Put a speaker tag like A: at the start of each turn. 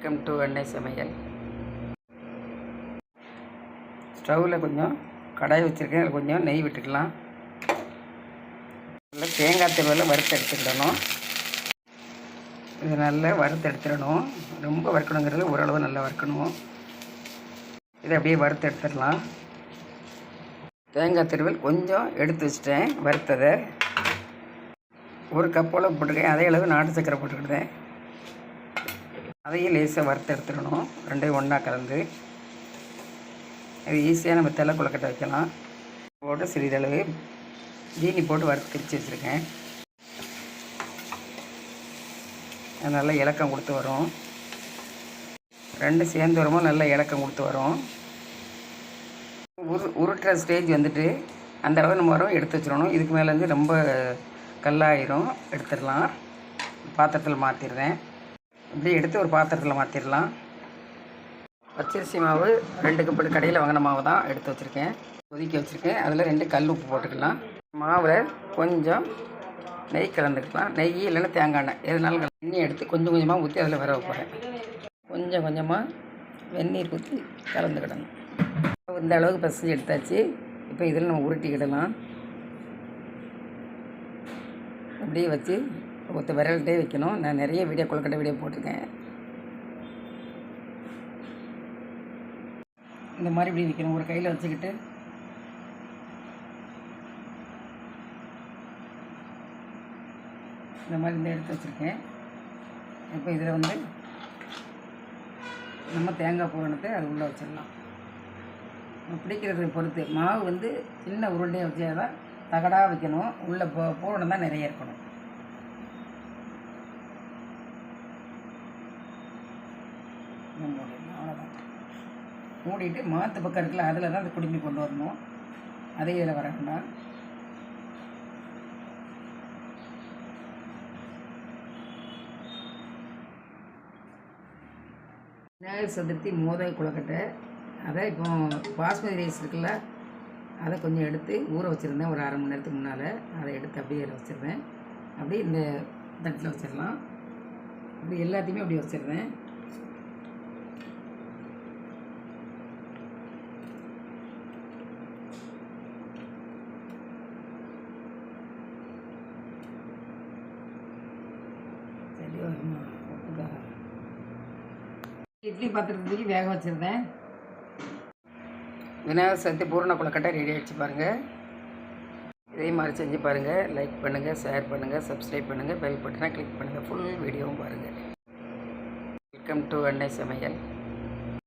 A: Welcome to அன்னை சமையல். ஸ்டவ்வில் கொஞ்சம் கடாய் வச்சுருக்கேன். அதில் கொஞ்சம் நெய் விட்டுக்கலாம். நல்லா தேங்காய் திருவல்ல வறுத்து எடுத்துக்கிடணும். இது நல்லா வறுத்து எடுத்துடணும். ரொம்ப வறுக்கணுங்கிறது ஓரளவு நல்லா வறுக்கணும். இதை அப்படியே வறுத்து எடுத்துடலாம். தேங்காய் திருவல் கொஞ்சம் எடுத்து வச்சிட்டேன் வறுத்ததை. ஒரு கப்போல போட்டிருக்கேன். அதே அளவு நாட்டு சக்கரை போட்டுக்கிட்டேன். அதையும் லேசாக வறுத்து எடுத்துடணும். ரெண்டையும் ஒன்றா கலந்து. அது ஈஸியாக நம்ம தெல்லை கொழுக்கட்டை வைக்கலாம். போட்டு சிறிதளவு ஜீனி போட்டு வறுத்து திரிச்சு வச்சுருக்கேன். அது நல்லா இலக்கம் கொடுத்து வரும். ரெண்டு சேர்ந்து வரும்போது நல்லா இலக்கம் கொடுத்து வரும். உரு உருட்டுற ஸ்டேஜ் வந்துட்டு அந்த அளவு நம்ம வரும் எடுத்து வச்சிடணும். இதுக்கு மேலேருந்து ரொம்ப கல்லாயிரும். எடுத்துடலாம். பாத்திரத்தில் மாற்றிடுறேன் அப்படியே எடுத்து ஒரு பாத்திரத்தில் மாற்றிடலாம் பச்சரிசி மாவு ரெண்டு கப்பு கடையில் வாங்கின மாவு தான் எடுத்து வச்சுருக்கேன். கொதிக்க வச்சுருக்கேன். அதில் ரெண்டு கல் உப்பு போட்டுக்கலாம். மாவில் கொஞ்சம் நெய் கலந்துக்கலாம். நெய் இல்லைன்னா தேங்காய் எண்ணெய். எதுனாலும் கல- எண்ணெய் எடுத்து கொஞ்சம் கொஞ்சமாக ஊற்றி அதில் வர போகிறேன் கொஞ்சம் கொஞ்சமாக வெந்நீர் ஊற்றி கலந்துக்கிடணும். இந்த அளவுக்கு பசஞ்சு எடுத்தாச்சு. இப்போ இதில் நம்ம உருட்டிக்கிடலாம். அப்படியே வச்சு ஒத்த விரல்கிட்டே வைக்கணும். நான் நிறைய வீடியோ கொழுக்கட்டை வீடியோ போட்டிருக்கேன். இந்த மாதிரி இப்படி வைக்கணும். ஒரு கையில் வச்சுக்கிட்டு. இந்த மாதிரி இந்த எடுத்து வச்சுருக்கேன். இப்போ இதில் வந்து நம்ம தேங்காய் பூரணத்தை அது உள்ளே வச்சிடலாம். பிடிக்கிறத பொறுத்து மாவு வந்து சின்ன உருண்டையை வச்சாதான் தகடாக வைக்கணும். உள்ளே போ பூரணம் தான் நிறைய இருக்கணும். இன்னும் அவ்வளோதான் மூடிட்டு மாற்று பக்கம் இருக்குல்ல அதில் தான் அந்த குடுமி கொண்டு வரணும். அதே இதில் வரக்கூடாது. விநாயகர் சதுர்த்தி மோதல் குளக்கட்டை அதை இப்போ பாஸ்மதி ரைஸ் இருக்குல்ல அதை கொஞ்சம் எடுத்து ஊற வச்சுருந்தேன். ஒரு அரை மணி நேரத்துக்கு முன்னால் அதை எடுத்து அப்படியே அதில் அப்படியே இந்த தட்டில் வச்சிடலாம். அப்படி எல்லாத்தையுமே அப்படி வச்சிடுறேன் இட்லி பாத்திரத்தை வேக வச்சுருந்தேன். விநாயகர் சதுர்த்தி பூரண கொழுக்கட்டை ரெடி ஆகிடுச்சு பாருங்கள் இதே மாதிரி செஞ்சு பாருங்கள் லைக் பண்ணுங்கள் ஷேர் பண்ணுங்கள் சப்ஸ்கிரைப் பண்ணுங்கள் பெல் பட்டனை கிளிக் பண்ணுங்கள் ஃபுல் வீடியோவும் பாருங்கள் வெல்கம் டு அன்னை சமையல்